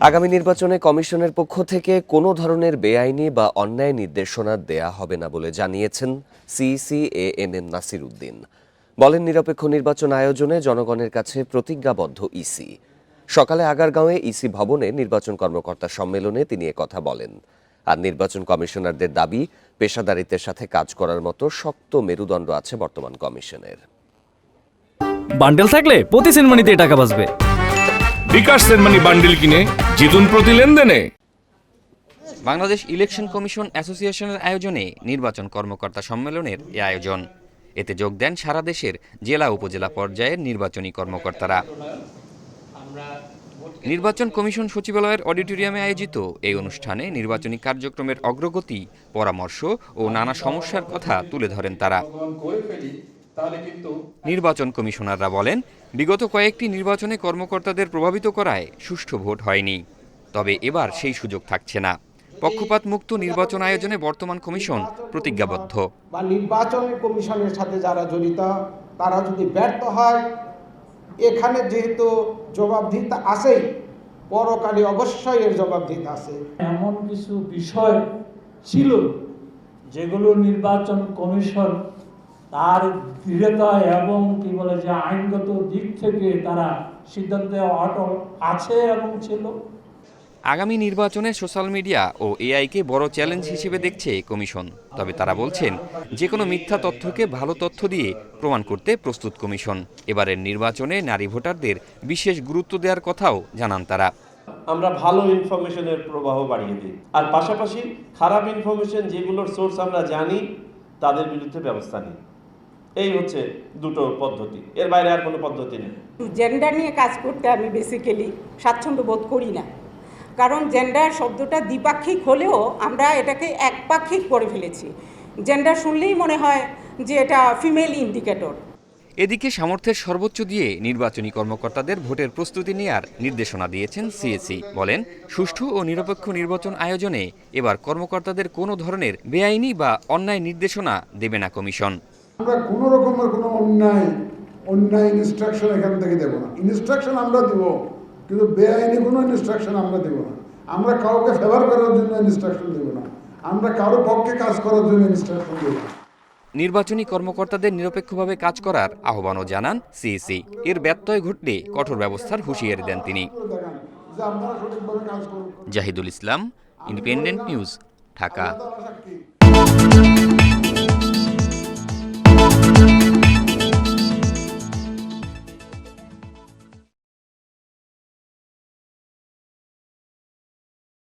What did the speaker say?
আগামী নির্বাচনে কমিশনের পক্ষ থেকে কোনো ধরনের বেআইনি বা অন্যায় নির্দেশনা দেয়া হবে না বলে জানিয়েছেন CEC A M Nasir Uddin. বলেন, নিরপেক্ষ নির্বাচন আয়োজনে জনগণের কাছে প্রতিজ্ঞাবদ্ধ ইসি। সকালে আগারগাঁওয়ে ইসি ভবনে নির্বাচন কর্মকর্তা সম্মেলনে তিনি কথা বলেন। আর নির্বাচন কমিশনারদের দাবি, পেশাদারিত্বের সাথে কাজ করার মতো শক্ত মেরুদণ্ড আছে বর্তমান কমিশনের। বান্ডেল থাকলে প্রতি সেনমানিতে টাকা বাঁচবে। বিকাশ সেনমানি বান্ডিল কিনে জিতুন প্রতি লেনদেনে। বাংলাদেশ ইলেকশন কমিশন অ্যাসোসিয়েশনের আয়োজনে নির্বাচন কর্মকর্তা সম্মেলনের এ আয়োজন। এতে যোগ দেন সারা দেশের জেলা উপজেলা পর্যায়ের নির্বাচনী কর্মকর্তারা। নির্বাচন কমিশন সচিবালয়ের অডিটোরিয়ামে আয়োজিত এই অনুষ্ঠানে নির্বাচনী কার্যক্রমের অগ্রগতি, পরামর্শ ও নানা সমস্যার কথা তুলে ধরেন তারা। নির্বাচন কমিশনাররা বলেন বিগত কয়েকটি নির্বাচনে কর্মকর্তাদের প্রভাবিত করায় সুষ্ঠু ভোট হয়নি। তবে এবার সেই সুযোগ থাকছে না। পক্ষপাত মুক্ত নির্বাচন আয়োজনে বর্তমান কমিশন প্রতিজ্ঞাবদ্ধ। বা নির্বাচন কমিশনের সাথে যারা জড়িত তারা যদি ব্যর্থ হয় এখানে যেহেতু জবাবদিহিতা আছেই পরকালে অবশ্যই এর জবাবদিহিতা আছে। এমন কিছু বিষয় ছিল যেগুলো নির্বাচন কমিশন তার দৃঢ়তা এবং কি বলে যে আইনগত দিক থেকে তারা সিদ্ধান্তে অটল আছে এবং ছিল। আগামী নির্বাচনে সোশ্যাল মিডিয়া ও এআইকে বড় চ্যালেঞ্জ হিসেবে দেখছে কমিশন। তবে তারা বলছেন যে কোনো মিথ্যা তথ্যকে ভালো তথ্য দিয়ে প্রমাণ করতে প্রস্তুত কমিশন। এবারের নির্বাচনে নারী ভোটারদের বিশেষ গুরুত্ব দেওয়ার কথাও জানান তারা। আমরা ভালো ইনফরমেশনের প্রবাহ বাড়িয়ে দিই। আর পাশাপাশি খারাপ ইনফরমেশন যেগুলোর সোর্স আমরা জানি তাদের বিরুদ্ধে ব্যবস্থা নিই। এই হচ্ছে দুটো পদ্ধতি। এর বাইরে আর কোনো পদ্ধতি নেই। জেন্ডার নিয়ে কাজ করতে আমি বেসিক্যালি স্বাচ্ছন্দ্য বোধ করি না। কারণ জেন্ডার শব্দটা দ্বিপাক্ষিক হলেও আমরা এটাকে একপাক্ষিক করে ফেলেছি। জেন্ডার শুনলেই মনে হয় যে এটা ফিমেল ইন্ডিকেটর এদিকে সামর্থ্যের সর্বোচ্চ দিয়ে নির্বাচনী কর্মকর্তাদের ভোটের প্রস্তুতি নেয়ার নির্দেশনা দিয়েছেন সিএসি বলেন সুষ্ঠু ও নিরপেক্ষ নির্বাচন আয়োজনে এবার কর্মকর্তাদের কোনো ধরনের বেআইনি বা অন্যায় নির্দেশনা দেবে না কমিশন। আমরা কোনো রকমের কোনো অন্যায় অন্যায় ইনস্ট্রাকশন এখান থেকে দেবো না। ইনস্ট্রাকশন আমরা দিব কিন্তু বেআইনি কোনো ইনস্ট্রাকশন আমরা দেবো না। আমরা কাউকে ফেভার করার জন্য ইনস্ট্রাকশন দেবো না। আমরা কারও পক্ষে কাজ করার জন্য ইনস্ট্রাকশন দেবো না। নির্বাচনী কর্মকর্তাদের নিরপেক্ষভাবে কাজ করার আহ্বানও জানান সিএসি এর ব্যত্যয় ঘটলে কঠোর ব্যবস্থার হুঁশিয়ারি দেন তিনি। Zahidul Islam independent news Dhaka.